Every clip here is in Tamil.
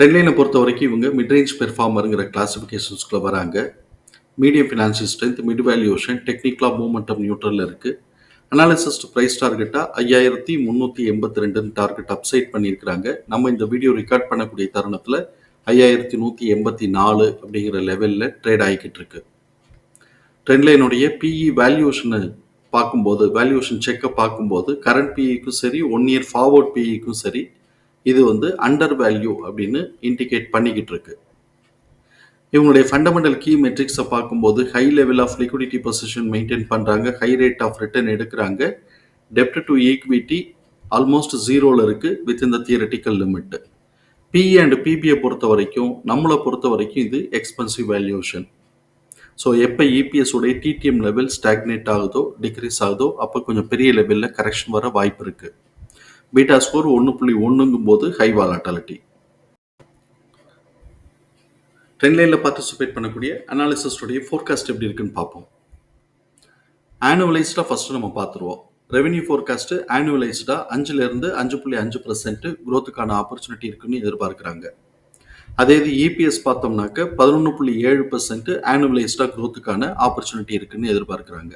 ட்ரெண்ட்லைனை பொறுத்த வரைக்கும் இவங்க மிட்ரேஞ்ச் பெர்ஃபார்மருங்கிற கிளாசிஃபிகேஷன்ஸ்குள்ளே வராங்க. Medium financial strength mid valuation டெக்னிக்கலாக மூமெண்டம் நியூட்ரலில் இருக்குது அனாலிசிஸ்ட் ப்ரைஸ் டார்கெட்டாக ஐயாயிரத்தி முந்நூற்றி எண்பத்தி ரெண்டுன்னு டார்கெட் அப்சைட் பண்ணியிருக்கிறாங்க. நம்ம இந்த வீடியோ ரெக்கார்ட் பண்ணக்கூடிய தருணத்தில் ஐயாயிரத்தி நூற்றி எண்பத்தி நாலு அப்படிங்கிற லெவலில் ட்ரேட் ஆகிக்கிட்டு இருக்கு. ட்ரெண்ட்லைனுடைய பிஇ வேல்யூஷனை பார்க்கும்போது வேல்யூஷன் செக்கை பார்க்கும்போது கரண்ட் பிஇக்கும் சரி ஒன் இயர் ஃபார்வர்ட் பிஇக்கும் சரி இது வந்து அண்டர் வேல்யூ அப்படின்னு இண்டிகேட் பண்ணிக்கிட்டு இருக்கு. இவங்களுடைய ஃபண்டமெண்டல் கீ மெட்ரிக்ஸை பார்க்கும்போது high level of liquidity position maintain பண்ணுறாங்க ஹை ரேட் ஆஃப் ரிட்டர்ன் எடுக்கிறாங்க. டெப்ட் டு ஈக்விட்டி ஆல்மோஸ்ட் ஜீரோவில் இருக்குது வித் இந்த தியரட்டிக்கல் லிமிட் பி அண்ட் பிபியை பொறுத்த வரைக்கும் நம்மளை பொறுத்த வரைக்கும் இது எக்ஸ்பென்சிவ் வேல்யூஷன் ஸோ எப்போ இபிஎஸ் உடைய டிடிஎம் லெவல் ஸ்டாக்னேட் ஆகுதோ டிக்ரீஸ் ஆகுதோ அப்போ கொஞ்சம் பெரிய லெவலில் கரெக்ஷன் வர வாய்ப்பு இருக்குது பீட்டா ஸ்கோர் ஒன்று புள்ளி ஒன்றுங்கும் போது ஹை வாலாட்டாலிட்டி ட்ரெண்ட் லைனில் பார்ட்டிசிபேட் பண்ணக்கூடிய அனாலிசிஸ்டுடைய ஃபோர்காஸ்ட் எப்படி இருக்குன்னு பார்ப்போம். ஆனுவலைஸ்டாக ஃபஸ்ட்டு நம்ம பார்த்துருவோம். ரெவென்யூ ஃபோர்காஸ்ட்டு ஆனுவலைஸ்டாக அஞ்சுலேருந்து அஞ்சு புள்ளி அஞ்சு பர்சன்ட் க்ரோத்துக்கான ஆப்பர்ச்சுனிட்டி இருக்குன்னு எதிர்பார்க்குறாங்க. அதே இது இபிஎஸ் பார்த்தோம்னாக்க பதினொன்று புள்ளி ஏழு பர்சன்ட் ஆனுவலைஸ்டாக க்ரோத்துக்கான ஆப்பர்ச்சுனிட்டி இருக்குன்னு எதிர்பார்க்குறாங்க.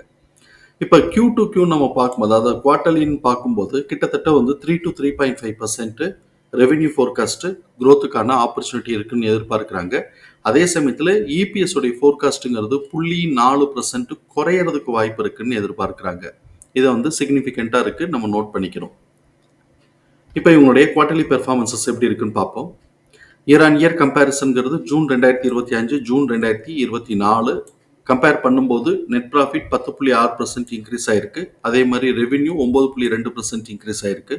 இப்போ கியூ டு கியூ நம்ம பார்க்கும்போது அதாவது குவார்டர்லின்னு பார்க்கும்போது கிட்டத்தட்ட வந்து three to three point five percent revenue forecast க்ரோத்துக்கான opportunity இருக்குன்னு எதிர்பார்க்குறாங்க. அதே சமயத்தில் இபிஎஸ் உடைய ஃபோர்காஸ்ட்டுங்கிறது புள்ளி நாலு பர்சன்ட் குறையறதுக்கு வாய்ப்பு இருக்குன்னு எதிர்பார்க்குறாங்க. இதை வந்து சிக்னிஃபிகண்ட்டாக இருக்குது நம்ம நோட் பண்ணிக்கிறோம். இப்போ இவங்களுடைய குவார்டர்லி பெர்ஃபார்மன்சஸ் எப்படி இருக்குன்னு பார்ப்போம். இயர் ஆன் இயர் கம்பேரிசன்கிறது ஜூன் ரெண்டாயிரத்தி இருபத்தி அஞ்சு ஜூன் ரெண்டாயிரத்தி இருபத்தி நாலு கம்பேர் பண்ணும்போது நெட் ப்ராஃபிட் பத்து புள்ளி ஆறு பர்சன்ட் இன்க்ரீஸ் ஆயிருக்கு. அதே மாதிரி ரெவென்யூ ஒம்பது புள்ளி ரெண்டு பர்சன்ட் இன்க்ரீஸ் ஆயிருக்கு.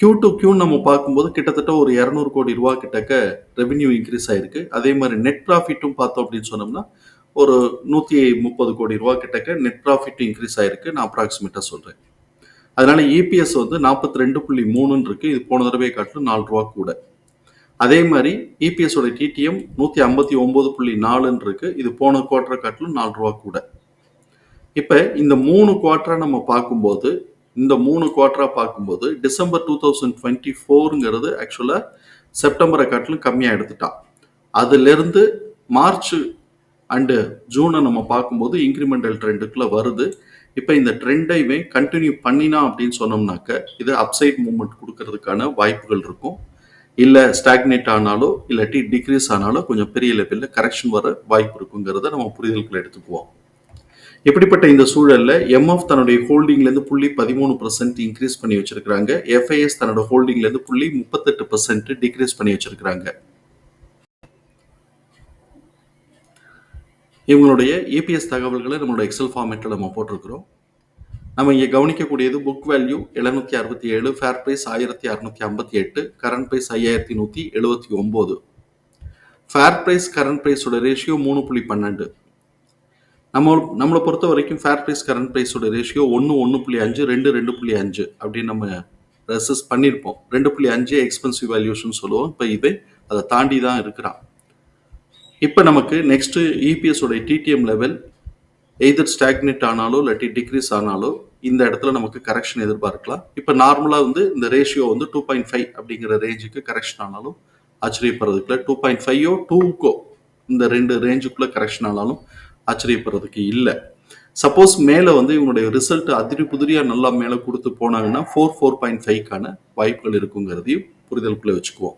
கியூ டு கியூன்னு நம்ம பார்க்கும்போது கிட்டத்தட்ட ஒரு இரநூறு கோடி ரூபா கிட்டக்க ரெவென்யூ இன்க்ரீஸ் ஆயிருக்கு. அதே மாதிரி நெட் ப்ராஃபிட்டும் பார்த்தோம் அப்படின்னு சொன்னோம்னா ஒரு நூற்றி முப்பது கோடி ரூபா கிட்டக்க நெட் ப்ராஃபிட் இன்க்ரீஸ் ஆயிருக்கு. நான் அப்ராக்சிமேட்டாக சொல்கிறேன் அதனால இபிஎஸ் வந்து நாற்பத்தி ரெண்டு புள்ளி மூணுன்னு இருக்கு. இது போன தடவை காட்டிலும் நாலு ரூபா கூட. அதே மாதிரி இபிஎஸோட டிடிஎம் நூற்றி ஐம்பத்தி ஒம்பது புள்ளி நாலுன்னு இருக்கு. இது போன குவார்டரை காட்டிலும் நாலு ரூபா கூட. இப்போ இந்த மூணு குவார்டரை நம்ம பார்க்கும்போது இந்த மூணு குவார்டரா பார்க்கும்போது டிசம்பர் டூ தௌசண்ட் டுவெண்ட்டி ஃபோருங்கிறது ஆக்சுவலாக செப்டம்பரை காட்டிலும் கம்மியாக எடுத்துட்டான். அதுலேருந்து மார்ச் அண்டு ஜூனை நம்ம பார்க்கும்போது இன்க்ரிமெண்டல் ட்ரெண்டுக்குள்ளே வருது. இப்போ இந்த ட்ரெண்டைவே கண்டினியூ பண்ணினா அப்படின்னு சொன்னோம்னாக்க இது அப்சைட் மூமெண்ட் கொடுக்கறதுக்கான வாய்ப்புகள் இருக்கும். இல்லை ஸ்டாக்னேட் ஆனாலோ இல்லாட்டி டிக்ரீஸ் ஆனாலோ கொஞ்சம் பெரிய லெவலில் கரெக்ஷன் வர வாய்ப்பு இருக்குங்கிறத நம்ம புரிதல்களை எடுத்துக்குவோம். இப்படிப்பட்ட இந்த சூழலில் எம்எஃப் தன்னுடைய ஹோல்டிங்லேருந்து புள்ளி பதிமூணு பர்சன்ட் இன்க்ரீஸ் பண்ணி வச்சிருக்கிறாங்க. எஃப்ஐஎஸ் தன்னோட ஹோல்டிங்லேருந்து புள்ளி முப்பத்தெட்டு பர்சன்ட் டிக்ரீஸ் பண்ணி வச்சிருக்கிறாங்க. இவங்களுடைய ஏபிஎஸ் தகவல்களை நம்மளோட எக்ஸல் ஃபார்மேட்டில் நம்ம போட்டிருக்கிறோம். நம்ம இங்கே கவனிக்கக்கூடியது புக் வேல்யூ எழுநூத்தி அறுபத்தி ஏழு ஃபேர் ப்ரைஸ் ஆயிரத்தி அறுநூத்தி ஐம்பத்தி எட்டு கரண்ட் ப்ரைஸ் ஐயாயிரத்தி நூற்றி எழுபத்தி ஒம்பது. ஃபேர் ப்ரைஸ் கரண்ட் ப்ரைஸோட ரேஷியோ மூணு புள்ளி பன்னெண்டு. நம்ம நம்மளை பொறுத்த வரைக்கும் ஃபேர் ப்ரைஸ் கரண்ட் ப்ரைஸோட ரேஷியோ ஒன்று ஒன்று புள்ளி அஞ்சு ரெண்டு ரெண்டு புள்ளி அஞ்சு அப்படின்னு நம்ம ரெசஸ் பண்ணியிருப்போம். ரெண்டு புள்ளி அஞ்சு எக்ஸ்பென்சிவ் வேல்யூஷன் சொல்லுவோம். இப்போ இது அதை தாண்டி தான் இருக்கிறான். இப்போ நமக்கு நெக்ஸ்ட்டு இபிஎஸோட டிடிஎம் லெவல் எய்தர் ஸ்டாக்னேட் ஆனாலோ இல்லாட்டி டிக்ரீஸ் ஆனாலோ இந்த இடத்துல நமக்கு கரெக்ஷன் எதிர்பார்க்கலாம். இப்போ நார்மலாக வந்து இந்த ரேஷியோ வந்து டூ பாயிண்ட் ஃபைவ் அப்படிங்கிற ரேஞ்சுக்கு கரெக்ஷன் ஆனாலும் ஆச்சரியப்படுறதுக்குள்ள டூ பாயிண்ட் ஃபைவோ டூக்கோ இந்த ரெண்டு ரேஞ்சுக்குள்ளே கரெக்ஷன் ஆனாலும் ஆச்சரியப்படுறதுக்கு இல்லை. சப்போஸ் மேலே வந்து இவங்களுடைய ரிசல்ட் அதிரி புதிரியாக நல்லா மேலே கொடுத்து போனாங்கன்னா ஃபோர் ஃபோர் பாயிண்ட் ஃபைவ்க்கான வாய்ப்புகள் இருக்குங்கிறதையும் புரிதலுக்குள்ளே வச்சுக்குவோம்.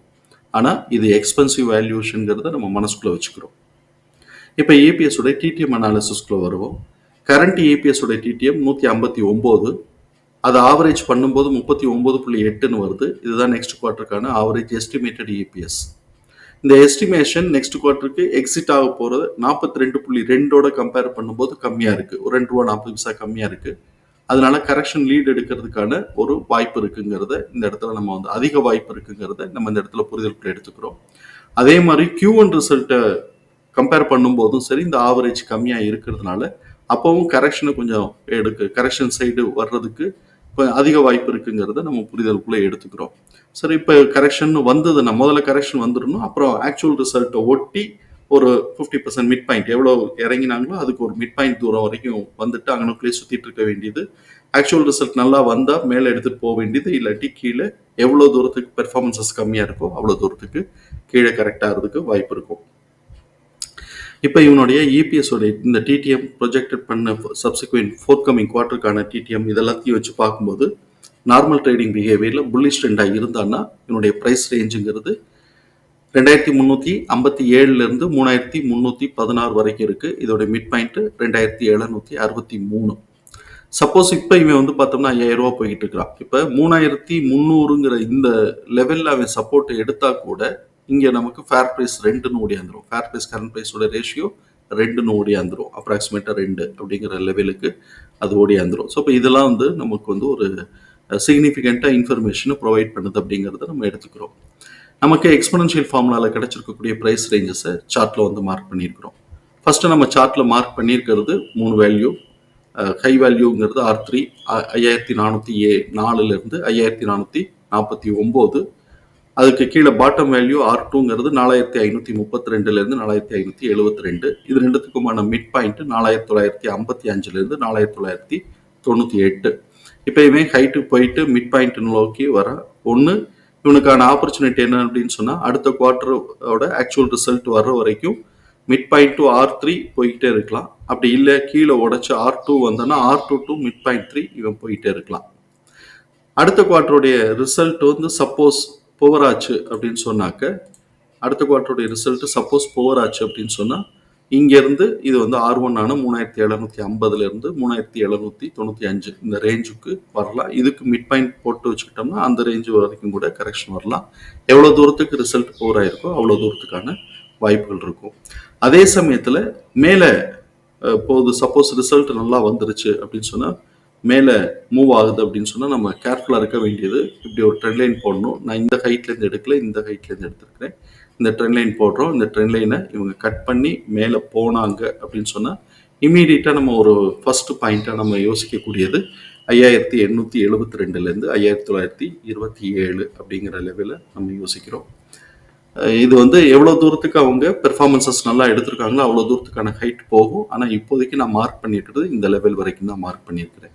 ஆனால் இது எக்ஸ்பென்சிவ் வேல்யூஷனுங்கிறத நம்ம மனசுக்குள்ளே வச்சுக்கிறோம். இப்போ ஏபிஎஸோட டிடிஎம் அனாலிசிஸ்க்குள்ளே வருவோம். கரண்ட் ஏபிஎஸோட டிடிஎம் நூற்றி ஐம்பத்தி ஒம்பது அதை ஆவரேஜ் பண்ணும்போது முப்பத்தி ஒம்பது புள்ளி எட்டுன்னு வருது. இதுதான் நெக்ஸ்ட் குவார்ட்டருக்கான ஆவரேஜ் எஸ்டிமேட்டட் ஏபிஎஸ் இந்த எஸ்டிமேஷன் நெக்ஸ்ட் குவார்ட்டருக்கு எக்ஸிட் ஆக போகிறது நாற்பத்தி ரெண்டு புள்ளி ரெண்டோட கம்பேர் பண்ணும்போது கம்மியாக இருக்குது ஒரு ரெண்டு ரூபா நாற்பது பைசா கம்மியாக இருக்குது அதனால கரெக்ஷன் லீட் எடுக்கிறதுக்கான ஒரு வாய்ப்பு இருக்குங்கிறத இந்த இடத்துல நம்ம வந்து அதிக வாய்ப்பு இருக்குங்கிறத நம்ம இந்த இடத்துல புரிதலுக்குள்ள எடுத்துக்கிறோம். அதே மாதிரி கியூ ஒன் ரிசல்ட்டை கம்பேர் பண்ணும்போதும் சரி இந்த ஆவரேஜ் கம்மியாக இருக்கிறதுனால அப்போவும் கரெக்ஷனை கொஞ்சம் எடுக்கு. கரெக்ஷன் சைடு வர்றதுக்கு இப்போ அதிக வாய்ப்பு இருக்குங்கிறத நம்ம புரிதலுக்குள்ளே எடுத்துக்கிறோம். சரி இப்போ கரெக்ஷன் வந்ததுன்னா முதல்ல கரெக்ஷன் வந்துடணும். அப்புறம் ஆக்சுவல் ரிசல்ட்டை ஒட்டி ஒரு ஃபிஃப்டி பர்சன்ட் மிட் பாயிண்ட் எவ்வளோ இறங்கினாங்களோ அதுக்கு ஒரு மிட் பாயிண்ட் தூரம் வரைக்கும் வந்துட்டு அங்கனுக்குள்ளேயே சுற்றிட்டு இருக்க வேண்டியது. ஆக்சுவல் ரிசல்ட் நல்லா வந்தால் மேலே எடுத்துகிட்டு போக வேண்டியது. இல்லாட்டி கீழே எவ்வளோ தூரத்துக்கு பெர்ஃபார்மன்சஸ் கம்மியாக இருக்கோ அவ்வளோ தூரத்துக்கு கீழே கரெக்டாக ஆகிறதுக்கு வாய்ப்பு இருக்கும். இப்போ இவனுடைய இபிஎஸ் உடைய இந்த டிடிஎம் ப்ரொஜெக்டட் பண்ண சப்சிக்வெண்ட் ஃபோர்த் கமிங் குவார்ட்டருக்கான டிடிஎம் இதெல்லாத்தையும் வச்சு பார்க்கும்போது நார்மல் ட்ரேடிங் பிஹேவியரில் புல்லிஷ் ட்ரெண்டாக இருந்தான்னா இவனுடைய ப்ரைஸ் ரேஞ்சுங்கிறது ரெண்டாயிரத்தி முந்நூற்றி ஐம்பத்தி ஏழுலேருந்து மூணாயிரத்தி முந்நூற்றி பதினாறு வரைக்கும் இருக்குது இதோட மிட் பாயிண்ட்டு ரெண்டாயிரத்தி எழுநூற்றி அறுபத்தி மூணு. சப்போஸ் இப்போ இவன் வந்து பார்த்தோம்னா ஐயாயிரம் ரூபா போய்கிட்டு இருக்கிறான். இப்போ மூணாயிரத்தி முந்நூறுங்கிற இந்த லெவலில் அவன் சப்போர்ட் எடுத்தால் கூட இங்கே நமக்கு ஃபேர் ப்ரைஸ் ரெண்டுன்னு ஓடியாந்துரும். ஃபேர் ப்ரைஸ் கரண்ட் ப்ரைஸோட ரேஷியோ ரெண்டுன்னு ஓடியாந்துரும். அப்ராக்சிமேட்டாக ரெண்டு அப்படிங்கிற லெவலுக்கு அது ஓடியாந்துரும். ஸோ இப்போ இதெல்லாம் வந்து நமக்கு வந்து ஒரு சிக்னிஃபிகண்ட்டாக இன்ஃபர்மேஷனை ப்ரொவைட் பண்ணுது அப்படிங்கிறத நம்ம எடுத்துக்கிறோம். நமக்கு எக்ஸ்பனன்ஷியல் ஃபார்முலாவில் கிடச்சிருக்கக்கூடிய ப்ரைஸ் ரேஞ்சஸை சார்ட்டில் வந்து மார்க் பண்ணியிருக்கிறோம். ஃபஸ்ட்டு நம்ம சார்ட்டில் மார்க் பண்ணியிருக்கிறது மூணு வேல்யூ ஹை வேல்யூங்கிறது ஆர் த்ரீ ஐயாயிரத்தி நானூற்றி ஏ நாலுலேருந்து ஐயாயிரத்தி நானூற்றி நாற்பத்தி ஒம்பது அதுக்கு கீழே பாட்டம் வேல்யூ ஆர் டூங்கிறது நாலாயிரத்தி ஐநூற்றி முப்பத்தி ரெண்டுலேருந்து நாலாயிரத்தி ஐநூற்றி எழுபத்தி ரெண்டு. இது ரெண்டுத்துக்குமான மிட் பாயிண்ட் நாலாயிரத்தி தொள்ளாயிரத்தி ஐம்பத்தி அஞ்சுலேருந்து நாலாயிரத்தி தொள்ளாயிரத்தி தொண்ணூற்றி எட்டு. இப்போ இவன் ஹைட்டுக்கு போயிட்டு மிட் பாயிண்ட் நோக்கி வர ஒன்று இவனுக்கான ஆப்பர்ச்சுனிட்டி என்ன அப்படின்னு சொன்னால் அடுத்த குவார்ட்டரோட ஆக்சுவல் ரிசல்ட் வர்ற வரைக்கும் mid point to R three போய்கிட்டே இருக்கலாம். அப்படி இல்லை கீழே உடச்சி ஆர் டூ வந்தோன்னா R two to mid point three இவன் போயிட்டே இருக்கலாம். அடுத்த குவார்ட்டருடைய ரிசல்ட் வந்து சப்போஸ் புவர் ஆச்சு அப்படின்னு சொன்னாக்க அடுத்த குவார்ட்டருடைய ரிசல்ட் சப்போஸ் புவர் ஆச்சு அப்படின்னு சொன்னால் இங்கேருந்து இது வந்து ஆர் ஒன் ஆன மூணாயிரத்தி எழுநூற்றி ஐம்பதுலேருந்து மூணாயிரத்தி எழுநூற்றி தொண்ணூற்றி அஞ்சு இந்த ரேஞ்சுக்கு வரலாம். இதுக்கு மிட் பாயிண்ட் போட்டு வச்சுக்கிட்டோம்னா அந்த ரேஞ்சு வரைக்கும் கூட கரெக்ஷன் வரலாம். எவ்வளோ தூரத்துக்கு ரிசல்ட் புவர் ஆயிருக்கோ அவ்வளோ தூரத்துக்கான வாய்ப்புகள் இருக்கும். அதே சமயத்தில் மேலே போகுது. சப்போஸ் ரிசல்ட் நல்லா வந்துருச்சு அப்படின்னு சொன்னால் மேலே மூவ் ஆகுது அப்படின்னு சொன்னால் நம்ம கேர்ஃபுல்லாக இருக்க வேண்டியது. இப்படி ஒரு ட்ரெண்ட் லைன் போடணும். நான் இந்த ஹைட்லேருந்து எடுக்கல இந்த ஹைட்லேருந்து எடுத்துருக்கிறேன். இந்த ட்ரெண்ட் லைன் போடுறோம். இந்த ட்ரெண்ட் லைனை இவங்க கட் பண்ணி மேலே போனாங்க அப்படின்னு சொன்னால் இமீடியட்டாக நம்ம ஒரு ஃபஸ்ட்டு பாயிண்ட்டாக நம்ம யோசிக்கக்கூடியது. ஐயாயிரத்தி எண்ணூற்றி எழுபத்தி ரெண்டுலேருந்து ஐயாயிரத்தி தொள்ளாயிரத்தி இருபத்தி ஏழு அப்படிங்கிற லெவலில் நம்ம யோசிக்கிறோம். இது வந்து எவ்வளோ தூரத்துக்கு அவங்க பெர்ஃபார்மன்சஸ் நல்லா எடுத்திருக்காங்களோ அவ்வளோ தூரத்துக்கான ஹைட் போகும். ஆனால் இப்போதைக்கு நான் மார்க் பண்ணியிருக்கிறது இந்த லெவல் வரைக்கும் தான் மார்க் பண்ணியிருக்கிறேன்.